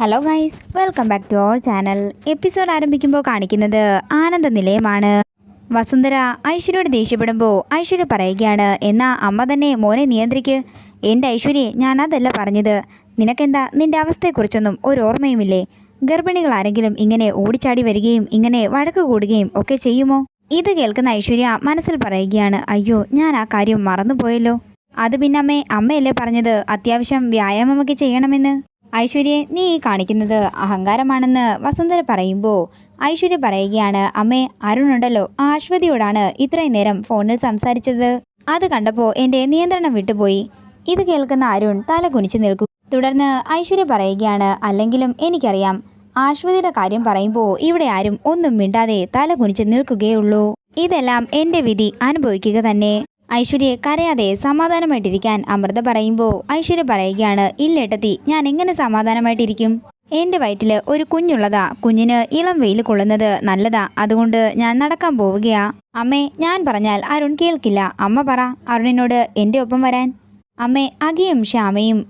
Hello guys welcome back to our channel episode ആരംഭിക്കുമ്പോൾ കാണിക്കുന്നത് ആനന്ദ നിലയമാണ്. വസുന്ധര ഐശ്വര്യയോട് ദേഷ്യപ്പെടുമ്പോൾ ഐശ്വര്യ പറയുകയാണ് എന്നാ അമ്മ തന്നെ മോനെ നിയന്ത്രിക്ക്. എന്റെ ഐശ്വര്യെ ഞാൻ അതല്ല പറഞ്ഞത്. നിനക്കെന്താ നിന്റെ അവസ്ഥയെക്കുറിച്ചൊന്നും ഒരു ഓർമ്മയുമില്ലേ? ഗർഭിണികൾ ആരെങ്കിലും ഇങ്ങനെ ഓടിച്ചാടി വരികയും ഇങ്ങനെ വഴക്ക് കൂടുകയും ഒക്കെ ചെയ്യുമോ? ഇത് കേൾക്കുന്ന ഐശ്വര്യ മനസ്സിൽ പറയുകയാണ് അയ്യോ ഞാൻ ആ കാര്യം മറന്നുപോയല്ലോ. അത് പിന്നമ്മേ അമ്മയല്ലേ പറഞ്ഞത്? അത്യാവശ്യം വ്യായാമമൊക്കെ ചെയ്യണമെന്ന്. ഐശ്വര്യെ നീ കാണിക്കുന്നത് അഹങ്കാരമാണെന്ന് വസുന്ധര പറയുമ്പോൾ ഐശ്വര്യ പറയുകയാണ് അമ്മേ അരുണുണ്ടല്ലോ. ആ അശ്വതിയോടാണ് ഇത്രയും നേരം ഫോണിൽ സംസാരിച്ചത്. അത് കണ്ടപ്പോൾ എന്റെ നിയന്ത്രണം വിട്ടുപോയി. ഇത് കേൾക്കുന്ന അരുൺ തല കുനിച്ചു നിൽക്കും. തുടർന്ന് ഐശ്വര്യ പറയുകയാണ് അല്ലെങ്കിലും എനിക്കറിയാം. ആശ്വതിയുടെ കാര്യം പറയുമ്പോൾ ഇവിടെ ആരും ഒന്നും മിണ്ടാതെ തല കുനിച്ച് നിൽക്കുകയുള്ളൂ. ഇതെല്ലാം എന്റെ വിധി. അനുഭവിക്കുക തന്നെ. ഐശ്വര്യ കരയാതെ സമാധാനമായിട്ടിരിക്കാൻ അമൃത പറയുമ്പോൾ ഐശ്വര്യ പറയുകയാണ് ഇല്ലേട്ടത്തി ഞാൻ എങ്ങനെ സമാധാനമായിട്ടിരിക്കും? എന്റെ വയറ്റിൽ ഒരു കുഞ്ഞുള്ളതാ കുഞ്ഞിന് ഇളം വെയിൽ കൊള്ളുന്നത് നല്ലതാ അതുകൊണ്ട് ഞാൻ നടക്കാൻ പോവുകയാ. അമ്മേ ഞാൻ പറഞ്ഞാൽ അരുൺ കേൾക്കില്ല. അമ്മ പറ അരുണിനോട് എന്റെ ഒപ്പം വരാൻ. അമ്മേ അകിയും ശ്യാമയും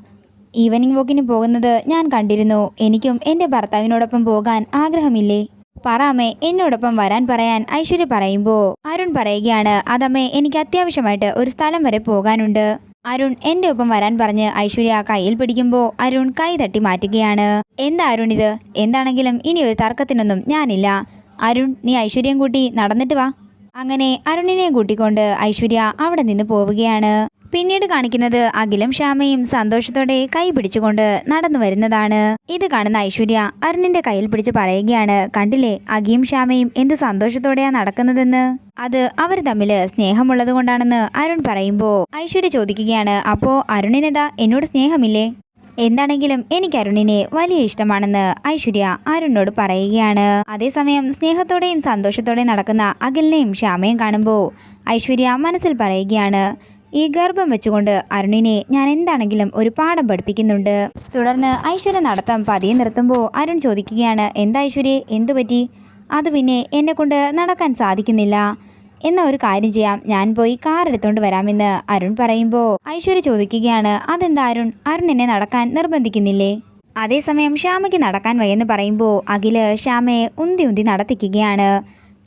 ഈവനിങ് വോക്കിന് പോകുന്നത് ഞാൻ കണ്ടിരുന്നു. എനിക്കും എന്റെ ഭർത്താവിനോടൊപ്പം പോകാൻ ആഗ്രഹമില്ലേ? പറ എന്നോടൊപ്പം വരാൻ പറയാൻ ഐശ്വര്യ പറയുമ്പോൾ അരുൺ പറയുകയാണ് അതമ്മേ എനിക്ക് അത്യാവശ്യമായിട്ട് ഒരു സ്ഥലം വരെ പോകാനുണ്ട്. അരുൺ എന്റെ ഒപ്പം വരാൻ പറഞ്ഞ് ഐശ്വര്യ കയ്യിൽ പിടിക്കുമ്പോൾ അരുൺ കൈ തട്ടി മാറ്റുകയാണ്. എന്താ അരുൺ ഇത്? എന്താണെങ്കിലും ഇനി ഒരു തർക്കത്തിനൊന്നും ഞാനില്ല. അരുൺ നീ ഐശ്വര്യം കൂട്ടി നടന്നിട്ട് വാ. അങ്ങനെ അരുണിനെ കൂട്ടിക്കൊണ്ട് ഐശ്വര്യ അവിടെ നിന്ന് പോവുകയാണ്. പിന്നീട് കാണിക്കുന്നത് അഖിലും ശ്യാമയും സന്തോഷത്തോടെ കൈ പിടിച്ചുകൊണ്ട് നടന്നു വരുന്നതാണ്. ഇത് കാണുന്ന ഐശ്വര്യ അരുണിന്റെ കയ്യിൽ പിടിച്ച് പറയുകയാണ് കണ്ടില്ലേ അഖിയും ശ്യാമയും എന്ത് സന്തോഷത്തോടെയാ നടക്കുന്നതെന്ന്? അത് അവർ തമ്മിൽ സ്നേഹമുള്ളത് കൊണ്ടാണെന്ന് അരുൺ പറയുമ്പോൾ ഐശ്വര്യ ചോദിക്കുകയാണ് അപ്പോ അരുണിനെതാ എന്നോട് സ്നേഹമില്ലേ? എന്താണെങ്കിലും എനിക്ക് അരുണിനെ വലിയ ഇഷ്ടമാണെന്ന് ഐശ്വര്യ അരുണിനോട് പറയുകയാണ്. അതേസമയം സ്നേഹത്തോടെയും സന്തോഷത്തോടെയും നടക്കുന്ന അഖിലിനെയും ശ്യാമയും കാണുമ്പോൾ ഐശ്വര്യ മനസ്സിൽ പറയുകയാണ് ഈ ഗർഭം വെച്ചുകൊണ്ട് അരുണിനെ ഞാൻ എന്താണെങ്കിലും ഒരു പാഠം പഠിപ്പിക്കുന്നുണ്ട്. തുടർന്ന് ഐശ്വര്യ നടത്തം പതിയെ നിർത്തുമ്പോൾ അരുൺ ചോദിക്കുകയാണ് എന്താ ഐശ്വര്യ? എന്തു പറ്റി? അത് പിന്നെ എന്നെ കൊണ്ട് നടക്കാൻ സാധിക്കുന്നില്ല. എന്ന ഒരു കാര്യം ചെയ്യാം. ഞാൻ പോയി കാർ എടുത്തുകൊണ്ട് വരാമെന്ന് അരുൺ പറയുമ്പോൾ ഐശ്വര്യ ചോദിക്കുകയാണ് അതെന്താ അരുൺ? അരുൺ എന്നെ നടക്കാൻ നിർബന്ധിക്കുന്നില്ലേ? അതേസമയം ശ്യാമയ്ക്ക് നടക്കാൻ വയ്യെന്ന് പറയുമ്പോൾ അഖിൽ ശ്യാമയെ ഉന്തി ഉന്തി നടത്തിക്കുകയാണ്.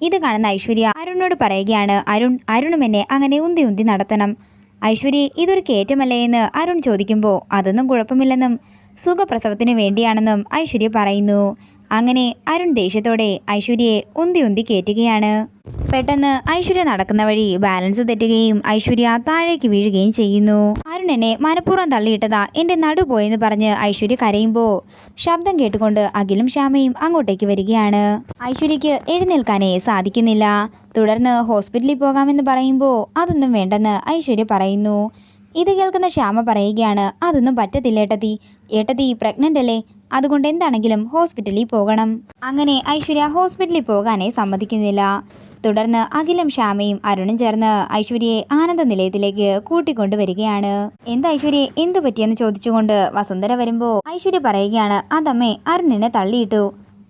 ഇത് കാണുന്ന ഐശ്വര്യ അരുണിനോട് പറയുകയാണ് അരുൺ അരുണും എന്നെ അങ്ങനെ ഉന്തി ഉന്തി നടത്തണം. ഐശ്വര്യ ഇതൊരു കയറ്റമല്ലേ എന്ന് അരുൺ ചോദിക്കുമ്പോൾ അതൊന്നും കുഴപ്പമില്ലെന്നും സുഖപ്രസവത്തിന് വേണ്ടിയാണെന്നും ഐശ്വര്യ പറയുന്നു. അങ്ങനെ അരുൺ ദേഷ്യത്തോടെ ഐശ്വര്യയെ ഉന്തി ഉന്തി കയറ്റുകയാണ് പെട്ടെന്ന് ഐശ്വര്യ നടക്കുന്ന വഴി ബാലൻസ് തെറ്റുകയും ഐശ്വര്യ താഴേക്ക് വീഴുകയും ചെയ്യുന്നു. അരുൺ എന്നെ മനഃപൂർവം തള്ളിയിട്ടതാ എന്റെ നടു പോയെന്ന് പറഞ്ഞ് ഐശ്വര്യ കരയുമ്പോൾ ശബ്ദം കേട്ടുകൊണ്ട് അഖിലും ശ്യാമയും അങ്ങോട്ടേക്ക് വരികയാണ്. ഐശ്വര്യയ്ക്ക് എഴുന്നേൽക്കാനേ സാധിക്കുന്നില്ല. തുടർന്ന് ഹോസ്പിറ്റലിൽ പോകാമെന്ന് പറയുമ്പോൾ അതൊന്നും വേണ്ടെന്ന് ഐശ്വര്യ പറയുന്നു. ഇത് കേൾക്കുന്ന ശ്യാമ പറയുകയാണ് അതൊന്നും പറ്റത്തില്ല ഏട്ടത്തി. ഏട്ടത്തി പ്രഗ്നന്റ് അല്ലേ? അതുകൊണ്ട് എന്താണെങ്കിലും ഹോസ്പിറ്റലിൽ പോകണം. അങ്ങനെ ഐശ്വര്യ ഹോസ്പിറ്റലിൽ പോകാനേ സമ്മതിക്കുന്നില്ല. തുടർന്ന് അഖിലും ശ്യാമയും അരുണും ചേർന്ന് ഐശ്വര്യയെ ആനന്ദ നിലയത്തിലേക്ക് കൂട്ടിക്കൊണ്ടുവരികയാണ്. എന്താ ഐശ്വര്യ എന്തു പറ്റിയെന്ന് ചോദിച്ചുകൊണ്ട് വസുന്ധര വരുമ്പോൾ ഐശ്വര്യ പറയുകയാണ് അതമ്മേ അരുണിനെ തള്ളിയിട്ടു.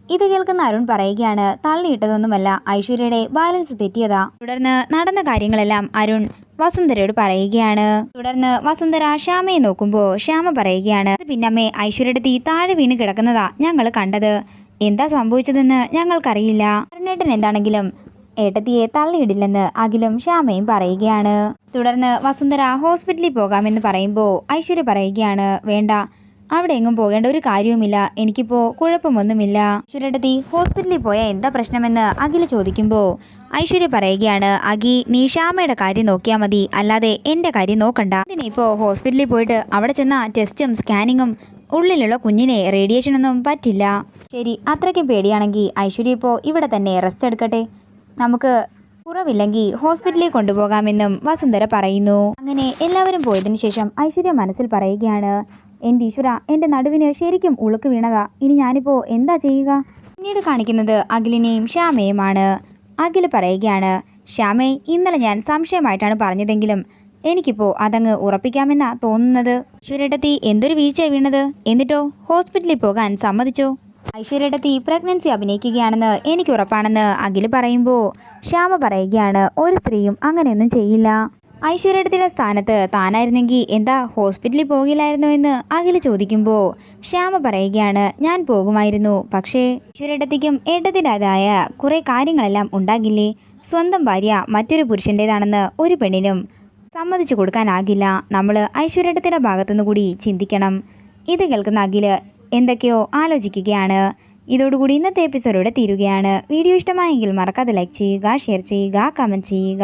ഇത് കേൾക്കുന്ന അരുൺ പറയുകയാണ് തള്ളിയിട്ടതൊന്നുമല്ല ഐശ്വര്യയുടെ ബാലൻസ് തെറ്റിയതാ. തുടർന്ന് നടന്ന കാര്യങ്ങളെല്ലാം അരുൺ വസുന്ധരയോട് പറയുകയാണ്. തുടർന്ന് വസുന്ധര ശ്യാമയെ നോക്കുമ്പോൾ ശ്യാമ പറയുകയാണ് പിന്നമ്മേ ഐശ്വര്യയുടെ തീ താഴെ വീണ് കിടക്കുന്നതാ ഞങ്ങൾ കണ്ടത്. എന്താ സംഭവിച്ചതെന്ന് ഞങ്ങൾക്കറിയില്ല. അരുണേട്ടൻ എന്താണെങ്കിലും ഏട്ടത്തിയെ തള്ളിയിടില്ലെന്ന് അഖിലും ശ്യാമയും പറയുകയാണ്. തുടർന്ന് വസുന്ധര ഹോസ്പിറ്റലിൽ പോകാമെന്ന് പറയുമ്പോൾ ഐശ്വര്യ പറയുകയാണ് വേണ്ട അവിടെ എങ്ങും പോകേണ്ട ഒരു കാര്യവുമില്ല. എനിക്കിപ്പോൾ കുഴപ്പമൊന്നുമില്ല. ഐശ്വര്യടത്തി ഹോസ്പിറ്റലിൽ പോയാൽ എന്താ പ്രശ്നമെന്ന് അഖിൽ ചോദിക്കുമ്പോൾ ഐശ്വര്യ പറയുകയാണ് അഖി നീ ശ്യാമയുടെ കാര്യം നോക്കിയാൽ മതി. അല്ലാതെ എന്റെ കാര്യം നോക്കണ്ട. ഇതിനിപ്പോൾ ഹോസ്പിറ്റലിൽ പോയിട്ട് അവിടെ ചെന്ന ടെസ്റ്റും സ്കാനിങ്ങും ഉള്ളിലുള്ള കുഞ്ഞിനെ റേഡിയേഷനൊന്നും പറ്റില്ല? ശരി അത്രയ്ക്കും പേടിയാണെങ്കിൽ ഐശ്വര്യ ഇപ്പോൾ ഇവിടെ തന്നെ റെസ്റ്റ് എടുക്കട്ടെ. നമുക്ക് കുറവില്ലെങ്കിൽ ഹോസ്പിറ്റലിൽ കൊണ്ടുപോകാമെന്നും വസുന്ധര പറയുന്നു. അങ്ങനെ എല്ലാവരും പോയതിനു ശേഷം ഐശ്വര്യ മനസ്സിൽ പറയുകയാണ് എന്റെ ഈശ്വര എന്റെ നടുവിന് ശരിക്കും ഉളുക്ക് വീണതാ. ഇനി ഞാനിപ്പോൾ എന്താ ചെയ്യുക? പിന്നീട് കാണിക്കുന്നത് അഖിലിനെയും ശ്യാമയുമാണ് അഖിൽ പറയുകയാണ് ശ്യാമേ ഇന്നലെ ഞാൻ സംശയമായിട്ടാണ് പറഞ്ഞതെങ്കിലും എനിക്കിപ്പോൾ അതങ്ങ് ഉറപ്പിക്കാമെന്നാ തോന്നുന്നത്. ഐശ്വര്യടത്തി എന്തൊരു വീഴ്ച വീണത്? എന്നിട്ടോ ഹോസ്പിറ്റലിൽ പോകാൻ സമ്മതിച്ചോ? ഐശ്വര്യടത്തി പ്രഗ്നൻസി അഭിനയിക്കുകയാണെന്ന് എനിക്ക് ഉറപ്പാണെന്ന് അഖിൽ പറയുമ്പോൾ ശ്യാമ പറയുകയാണ് ഒരു സ്ത്രീയും അങ്ങനെയൊന്നും ചെയ്യില്ല. ഐശ്വര്യയുടെ സ്ഥാനത്ത് താനായിരുന്നെങ്കിൽ എന്താ ഹോസ്പിറ്റലിൽ പോകില്ലായിരുന്നോ എന്ന് അഖിൽ ചോദിക്കുമ്പോൾ ശ്യാമ പറയുകയാണ് ഞാൻ പോകുമായിരുന്നു. പക്ഷേ ഐശ്വര്യടത്തേക്കും ഏട്ടത്തിന്റെതായ കുറേ കാര്യങ്ങളെല്ലാം ഉണ്ടാകില്ലേ? സ്വന്തം ഭാര്യ മറ്റൊരു പുരുഷന്റേതാണെന്ന് ഒരു പെണ്ണിനും സമ്മതിച്ചു കൊടുക്കാനാകില്ല നമ്മൾ ഐശ്വര്യടത്തിന്റെ ഭാഗത്തുനിന്ന് കൂടി ചിന്തിക്കണം. ഇത് കേൾക്കുന്ന അഖിൽ എന്തൊക്കെയോ ആലോചിക്കുകയാണ്. ഇതോടുകൂടി ഇന്നത്തെ എപ്പിസോഡോടെ തീരുകയാണ്. വീഡിയോ ഇഷ്ടമായെങ്കിൽ മറക്കാതെ ലൈക്ക് ചെയ്യുക ഷെയർ ചെയ്യുക കമന്റ് ചെയ്യുക.